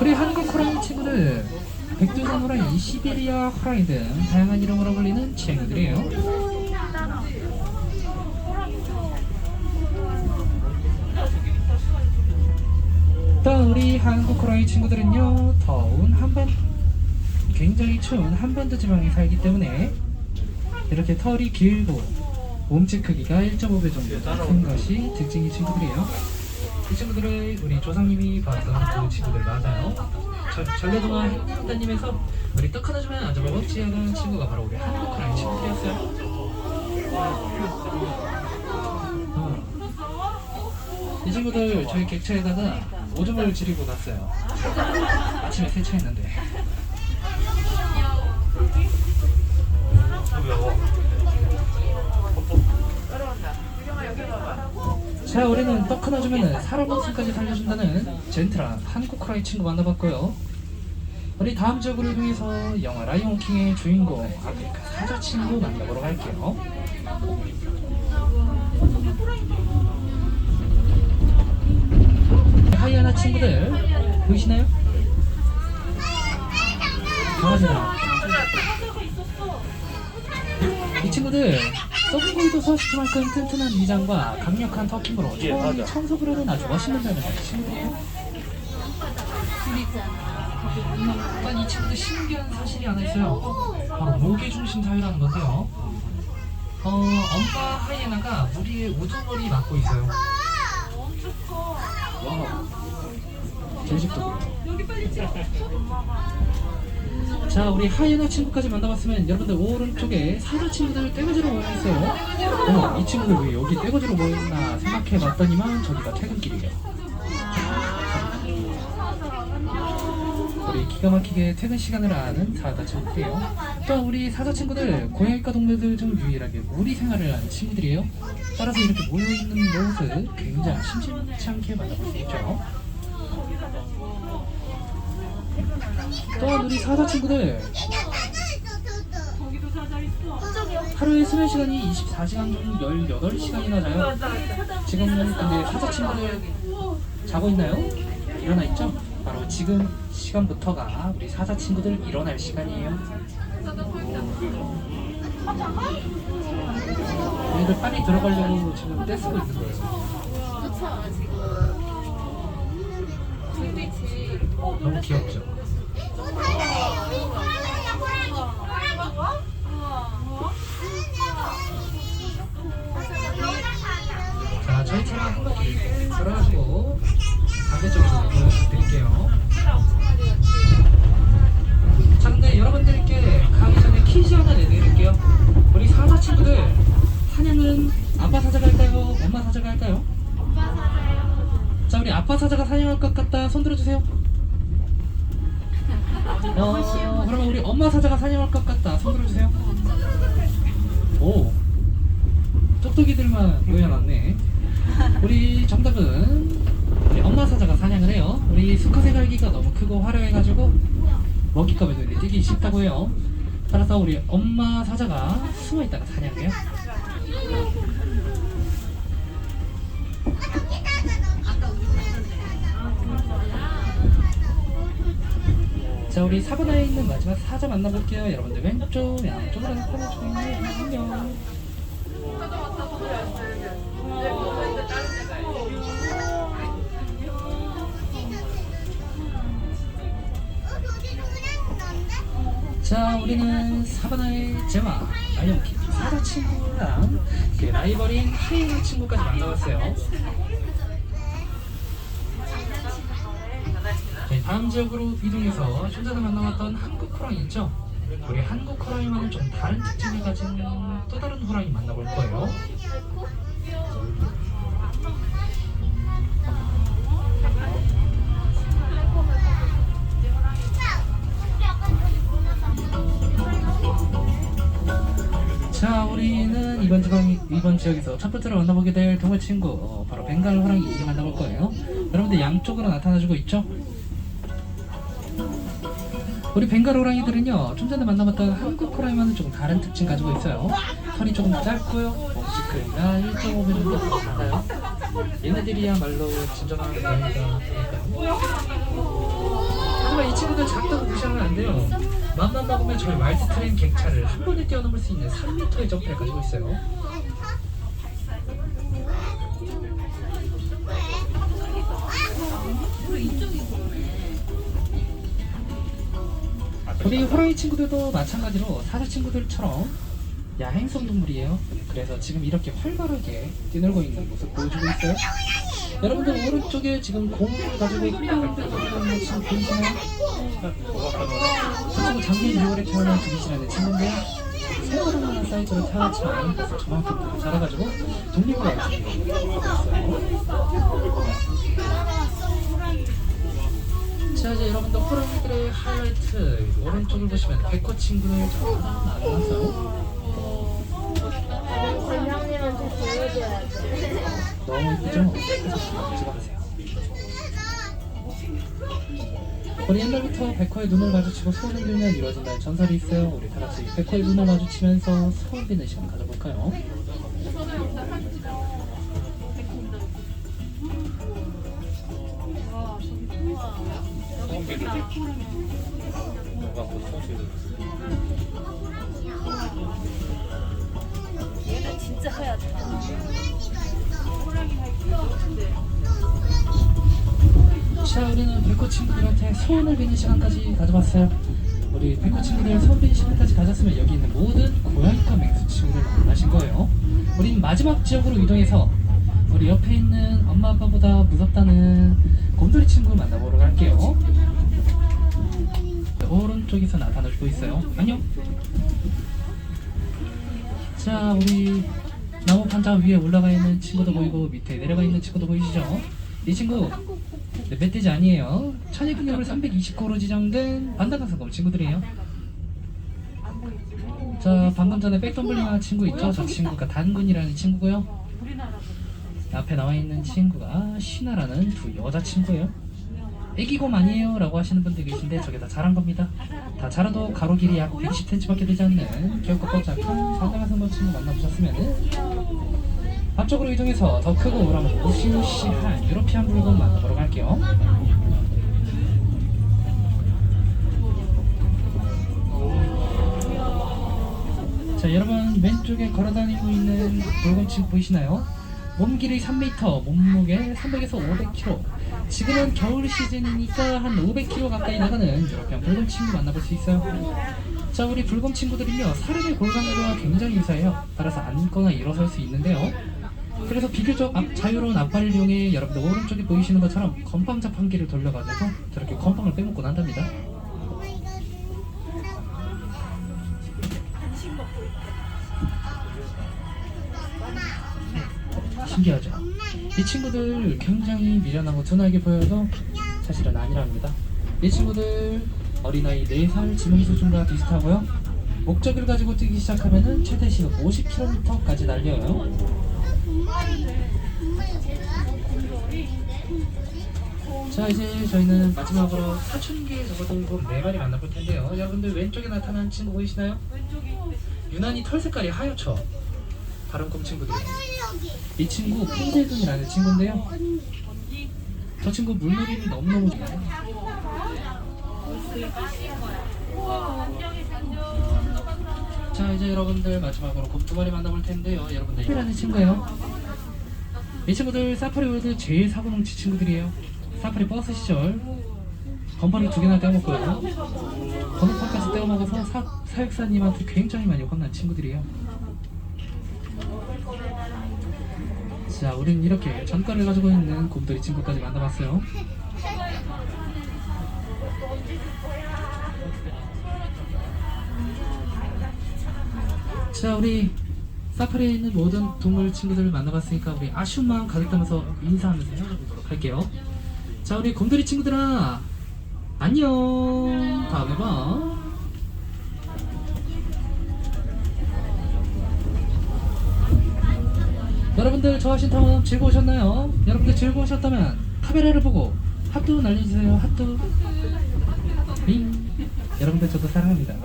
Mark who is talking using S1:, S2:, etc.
S1: 우리 한국 호랑이 친구들 백두산 호랑이, 시베리아 호랑이 등 다양한 이름으로 불리는 친구들이에요. 또 우리 한국 호랑이 친구들은요 더운 한반 굉장히 추운 한반도 지방에 살기 때문에 이렇게 털이 길고 몸집 크기가 1.5배 정도 큰 것이 특징인 친구들이에요. 이 친구들을 우리 조상님이 봤던 그 친구들 맞아요. 저, 전래동화 행단님에서 우리 떡 하나 주면 아주 먹었지 하는 친구가 바로 우리 한국 호랑이 친구들이었어요. 어. 이 친구들 저희 객차에다가 오줌을 지리고 갔어요. 아침에 세차했는데. 자, 우리는 떡 하나 주면은 사람 목숨까지 살려준다는 젠틀한 한국 호랑이 친구 만나봤고요. 우리 다음 지역으로 이동해서 영화 라이온 킹의 주인공 아프리카 사자 친구 만나보러 갈게요. 하이아나 친구들 보이시나요? 강아지다. 이 친구들 서브보이도 서식만큼 튼튼한 위장과 강력한 터킴으로 처음에 청소를 하는 아주 멋있는 닮은 친구들이에요. 일단 이 친구들 신기한 사실이 하나 있어요. 바로 목의 중심 자유라는 건데요. 어, 엄마 하이에나가 우리의 우두머리 맡고 있어요. 제식도 자 우리 하이에나 친구까지 만나봤으면 여러분들 오른쪽에 사자 친구들 떼거지로 모여있어요. 어머 이 친구들 왜 여기 떼거지로 모였나 생각해봤더니만 저기가 퇴근길이에요. 우리 기가 막히게 퇴근 시간을 아는 사자 친구들이에요. 또 우리 사자 친구들 고양이과 동물들 중 유일하게 무리 생활을 하는 친구들이에요. 따라서 이렇게 모여있는 모습 굉장히 심심치 않게 만나볼 수 있죠 또한 우리 사자 친구들 하루에 수면 시간이 24시간 중 18시간이나 자요. 지금은 근데 사자 친구들 자고 있나요? 일어나 있죠? 바로 지금 시간부터가 우리 사자 친구들 일어날 시간이에요. 얘들 빨리 들어가려고 지금 떼쓰고 있는 거예요. 너무 귀엽죠? 자, 저희 차량 한 바퀴 돌아가시고 반대쪽으로 보여드릴게요. 자, 근데 여러분들께 가기 전에 퀴즈 하나 내드릴게요. 우리 사자 친구들 사냥은 아빠 사자가 할까요? 엄마 사자가 할까요? 자, 우리 아빠 사자가 사냥할 것 같다. 손 들어주세요. 어, 그러면 우리 엄마 사자가 사냥할 것 같다. 손 들어주세요. 오, 쪽쪽이들만 모여놨네. 우리 정답은 우리 엄마 사자가 사냥을 해요. 우리 수컷의 갈기가 너무 크고 화려해가지고 먹잇감에 눈이 띄기 쉽다고 해요. 따라서 우리 엄마 사자가 숨어있다가 사냥을 해요. 자 우리 4번에 있는 마지막 사자 만나볼게요. 여러분들 왼쪽 양쪽으로 나타나주고 있는 안녕 자 우리는 사바나의 제마 라이온킹 사자 친구랑 그 라이벌인 하이에나 친구까지 만나봤어요 다음 지역으로 이동해서 좀 전에 만나봤던 한국 호랑이 있죠? 우리 한국 호랑이와는 좀 다른 특징을 가진 또 다른 호랑이 만나볼 거예요. 자, 우리는 이번 지방 이번 지역에서 첫 번째로 만나보게 될 동물 친구 어, 바로 벵갈 호랑이 만나볼 거예요. 여러분들 양쪽으로 나타나주고 있죠? 우리 벵갈 호랑이들은요 좀 전에 만나봤던 한국 호랑이와는 조금 다른 특징 가지고 있어요 털이 조금 짧고요 몸집 크기가 1.5배 정도 더 작아요 얘네들이야말로 진정한 고양이가 되니까요 친구들 작다고 무시하면 안 돼요. 맘만 먹으면 저희 와일드 트레인 객차를 한 번에 뛰어넘을 수 있는 3m의 점프를 가지고 있어요. 우리 호랑이 친구들도 마찬가지로 사자 친구들처럼 야행성 동물이에요. 그래서 지금 이렇게 활발하게 뛰놀고 있는 모습 보여주고 있어요. 여러분들 오른쪽에 지금 공을 가지고 있고 친구 보이시나요? 저 친구 작년 6월에 태어난 두기시라는 친구인데요. 손가락만한 사이즈로 태어났지만 저만큼 자라가지고 독립을 하고 자 이제 여러분들 호랑이들의 하이라이트 오른쪽을 보시면 백호 친구를 나눠놨어요.
S2: 관장님한테 보여줘야지.
S1: 너무 이쁘죠? 찍어보세요. 우리 옛날부터 백호의 눈을 마주치고 소원을 빌면 이루어진다는 전설이 있어요. 우리 다 같이 백호의 눈을 마주치면서 소원 비는 시간 가져볼까요?
S2: 얘는 진짜 해야 돼.
S1: 자, 우리는 백호 친구들한테 소원을 비는 시간까지 가져봤어요. 우리 백호 친구들 소원 비는 시간까지 가졌으면 여기 있는 모든 고양이과 맹수 친구들 만나신 거예요. 우린 마지막 지역으로 이동해서 우리 옆에 있는 엄마 아빠보다 무섭다는 곰돌이 친구 만나보러 갈게요. 오른쪽에서 나타나주고 있어요. 안녕. 자, 우리 나무 판자 위에 올라가 있는 친구도 보이고 밑에 내려가 있는 친구도 보이시죠? 이 친구 네, 멧돼지 아니에요. 천일기념으로 329로 지정된 반다가성검 친구들이에요. 자, 방금 전에 백덤블링하는 친구 있죠? 저 친구가 단군이라는 친구고요. 앞에 나와 있는 친구가 신하라는 두 여자 친구예요. 애기곰 아니에요? 라고 하시는 분들 계신데 저게 다 자란 겁니다. 다 자라도 가로 길이 약 120cm밖에 되지 않는 귀엽고 뽀짝한 반다가성검 친구 만나보셨으면은 앞쪽으로 이동해서 더 크고 우람하고 무시무시한 유로피안 물건 만나보러 갈게요. 자 여러분 왼쪽에 걸어다니고 있는 물건친 보이시나요? 몸 길이 3m, 몸무게 300에서 500kg 지금은 겨울 시즌이니까 한 500kg 가까이 나가는 유로피안 붉은 친구 만나볼 수 있어요. 자 우리 붉은 친구들은요 사람의 골반과 굉장히 유사해요. 따라서 앉거나 일어설 수 있는데요. 그래서 비교적 앞- 자유로운 앞발을 이용해 여러분들 오른쪽에 보이시는 것처럼 건빵 자판기를 돌려가지고 저렇게 건빵을 빼먹고 난답니다 신기하죠? 이 친구들 굉장히 미련하고 둔하게 보여도 사실은 아니랍니다. 이 친구들 어린아이 4살 지능 수준과 비슷하고요. 목적을 가지고 뛰기 시작하면 최대 시속 50km까지 날려요. 자 이제 저희는 마지막으로 사춘기에 접어든 곰 4마리 만나볼 텐데요. 여러분들 왼쪽에 나타난 친구 보이시나요? 유난히 털 색깔이 하얗죠? 다른 곰 친구들이에요. 이 친구 푼제dun이라는 친구인데요. 저 친구 물놀이를 너무너무 좋아해요. 자 이제 여러분들 마지막으로 곰 두 마리 만나볼 텐데요. 여러분들 이라는 친구예요. 이 친구들 사파리 월드 제일 사고뭉치 친구들이에요. 사파리 버스 시절 건반을 두 개나 떼어먹고요. 번호판까지 떼어먹어서 사, 사육사님한테 굉장히 많이 혼난 친구들이에요. 자, 우린 이렇게 전과를 가지고 있는 곰돌이 친구까지 만나봤어요. 자, 우리 사파리에 있는 모든 동물 친구들을 만나봤으니까 우리 아쉬운 마음 가득 담아서 인사하면서 헤어져보도록 할게요. 자, 우리 곰돌이 친구들아, 안녕. 다음에 봐. 여러분들 저 하신 탐험 즐거우셨나요? 여러분들 즐거우셨다면 카메라를 보고 하트 날려주세요. 하트 빙. 여러분들 저도 사랑합니다